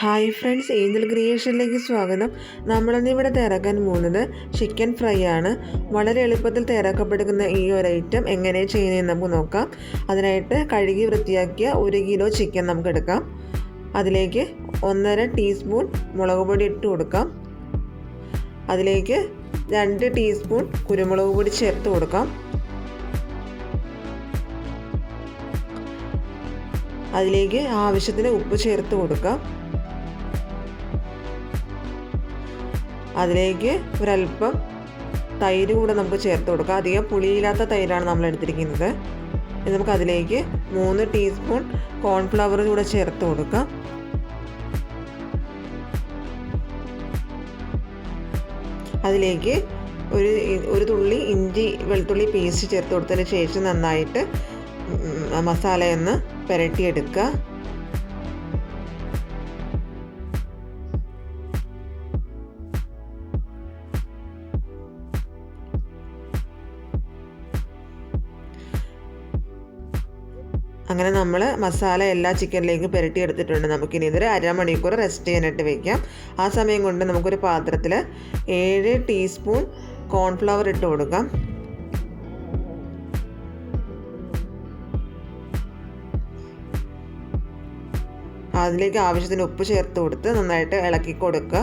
Hi friends Angel ക്രിയേഷനിലേക്ക് സ്വാഗതം. നമ്മളിന്ന് ഇവിടെ തയ്യാറാക്കാൻ പോകുന്നത് ചിക്കൻ ഫ്രൈ ആണ്. വളരെ എളുപ്പത്തിൽ തയ്യാറാക്കപ്പെടുന്ന ഈ ഒരു ഐറ്റം എങ്ങനെ ചെയ്യുന്നതെന്ന് നമുക്ക് നോക്കാം. അതിനായിട്ട് കഴുകി വൃത്തിയാക്കിയ ഒരു കിലോ ചിക്കൻ നമുക്ക് എടുക്കാം. അതിലേക്ക് ഒന്നര ടീസ്പൂൺ മുളക് പൊടി ഇട്ട് കൊടുക്കാം. അതിലേക്ക് രണ്ട് ടീസ്പൂൺ കുരുമുളക് പൊടി ചേർത്ത് കൊടുക്കാം. അതിലേക്ക് ആവശ്യത്തിന് ഉപ്പ് ചേർത്ത് കൊടുക്കാം. അതിലേക്ക് ഒരല്പം തൈര് കൂടെ നമുക്ക് ചേർത്ത് കൊടുക്കുക അധികം പുളിയില്ലാത്ത തൈരാണ് നമ്മൾ എടുത്തിരിക്കുന്നത്. നമുക്ക് അതിലേക്ക് മൂന്ന് ടീസ്പൂൺ കോൺഫ്ലവർ കൂടെ ചേർത്ത് കൊടുക്കാം. അതിലേക്ക് ഒരു ഒരു തുള്ളി ഇഞ്ചി വെളുത്തുള്ളി പേസ്റ്റ് ചേർത്ത് കൊടുത്തതിന് ശേഷം നന്നായിട്ട് മസാലയൊന്ന് പുരട്ടിയെടുക്കുക. അങ്ങനെ നമ്മൾ മസാല എല്ലാ ചിക്കനിലേക്കും പുരട്ടി എടുത്തിട്ടുണ്ട് നമുക്കിനി ഇതൊരു അരമണിക്കൂർ റെസ്റ്റ് ചെയ്യാനായിട്ട് വയ്ക്കാം ആ സമയം കൊണ്ട് നമുക്കൊരു പാത്രത്തിൽ ഏഴ് ടീസ്പൂൺ കോൺഫ്ലവർ ഇട്ട് കൊടുക്കാം. അതിലേക്ക് ആവശ്യത്തിന് ഉപ്പ് ചേർത്ത് കൊടുത്ത് നന്നായിട്ട് ഇളക്കി കൊടുക്കുക.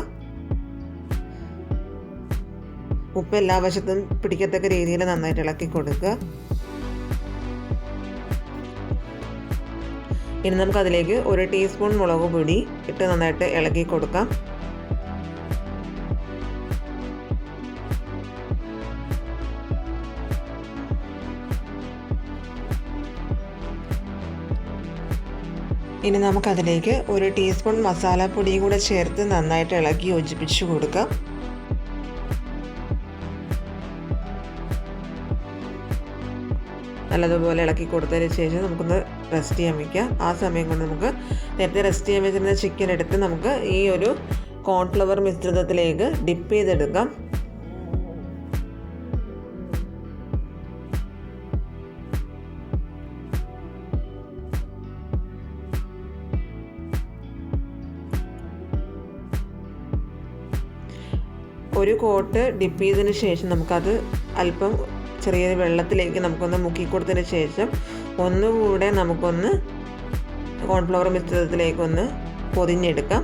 ഉപ്പ് എല്ലാ വശത്തും പിടിക്കത്തക്ക രീതിയിൽ നന്നായിട്ട് ഇളക്കി കൊടുക്കുക. ഇനി നമുക്ക് അതിലേക്ക് ഒരു ടീസ്പൂൺ മുളക് പൊടി ഇട്ട് നന്നായിട്ട് ഇളക്കി കൊടുക്കാം. ഇനി നമുക്കതിലേക്ക് ഒരു ടീസ്പൂൺ മസാലപ്പൊടിയും കൂടെ ചേർത്ത് നന്നായിട്ട് ഇളക്കി യോജിപ്പിച്ച് കൊടുക്കാം. നല്ലതുപോലെ ഇളക്കി കൊടുത്തതിന് ശേഷം നമുക്കൊന്ന് റെസ്റ്റ് ചെയ്യാൻ വയ്ക്കാം ആ സമയം കൊണ്ട് നമുക്ക് നേരത്തെ റെസ്റ്റ് ചെയ്യാൻ വെച്ചിരുന്ന ചിക്കൻ എടുത്ത് നമുക്ക് ഈ ഒരു കോൺഫ്ലവർ മിശ്രിതത്തിലേക്ക് ഡിപ്പ് ചെയ്തെടുക്കാം. ഒരു കോട്ട് ഡിപ്പ് ചെയ്തതിന് ശേഷം നമുക്കത് അല്പം ചെറിയ വെള്ളത്തിലേക്ക് നമുക്കൊന്ന് മുക്കി കൊടുത്തതിന് ശേഷം ഒന്നുകൂടെ നമുക്കൊന്ന് കോൺഫ്ലവർ മിശ്രിതത്തിലേക്കൊന്ന് പൊതിഞ്ഞെടുക്കാം.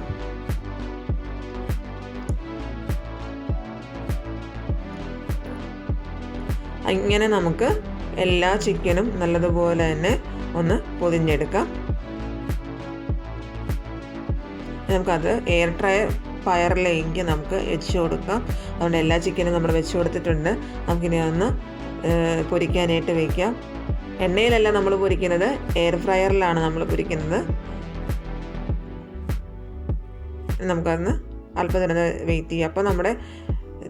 ഇങ്ങനെ നമുക്ക് എല്ലാ ചിക്കനും നല്ലതുപോലെ തന്നെ ഒന്ന് പൊതിഞ്ഞെടുക്കാം. നമുക്കത് എയർ ട്രയർ ഫയറിലേക്ക് നമുക്ക് വെച്ച് കൊടുക്കാം. അതുകൊണ്ട് എല്ലാ ചിക്കനും നമ്മൾ വെച്ച് കൊടുത്തിട്ടുണ്ട്. നമുക്കിനി ഒന്ന് പൊരിക്കാനായിട്ട് വയ്ക്കാം എണ്ണയിലല്ല നമ്മൾ പൊരിക്കുന്നത്. എയർ ഫ്രയറിലാണ് നമ്മൾ പൊരിക്കുന്നത്. നമുക്കതൊന്ന് അല്പം വെയിറ്റ് ചെയ്യാം. അപ്പോൾ നമ്മുടെ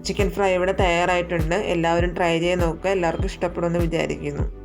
ചിക്കൻ ഫ്രൈ ഇവിടെ തയ്യാറായിട്ടുണ്ട്. എല്ലാവരും ട്രൈ ചെയ്ത് നോക്കുക എല്ലാവർക്കും ഇഷ്ടപ്പെടുമെന്ന് വിചാരിക്കുന്നു.